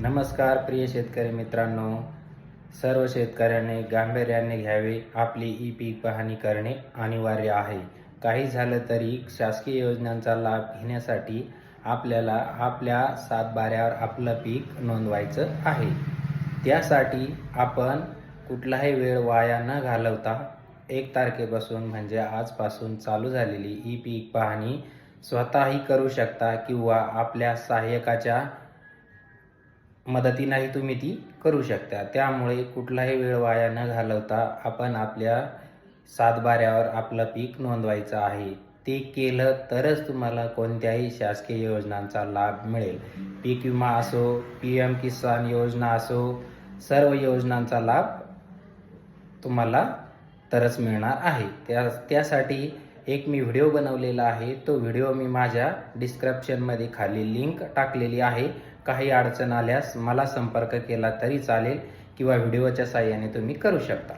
नमस्कार प्रिय शेतकरी मित्रांनो. सर्व शेतकऱ्यांनी गांभीर्याने घ्यावे. आपली ई पीक पाहणी करणे अनिवार्य आहे. काही झालं तरी शासकीय योजनांचा लाभ घेण्यासाठी आपल्याला आपल्या सातबाऱ्यावर आपलं पीक नोंदवायचं आहे. त्यासाठी आपण कुठलाही वेळ वाया न घालवता एक तारखेपासून म्हणजे आजपासून चालू झालेली ई पीक पाहणी स्वतःही करू शकता किंवा आपल्या सहाय्यकाच्या मदतीनंही तुम्ही ती करू शकता. त्यामुळे कुठलाही वेळ वाया न घालवता आपण आपल्या सातबाऱ्यावर आपलं पीक नोंदवायचं आहे. ते केलं तरच तुम्हाला कोणत्याही शासकीय योजनांचा लाभ मिळेल. पीक विमा असो पी एम किसान योजना असो सर्व योजनांचा लाभ तुम्हाला तरच मिळणार आहे. त्या त्यासाठी एक मी व्हिडिओ बनवलेला आहे. तो व्हिडिओ मी माझ्या डिस्क्रिप्शनमध्ये खाली लिंक टाकलेली आहे. काही अडचण आल्यास मला संपर्क केला तरी चालेल किंवा व्हिडिओच्या साहाय्याने तुम्ही करू शकता.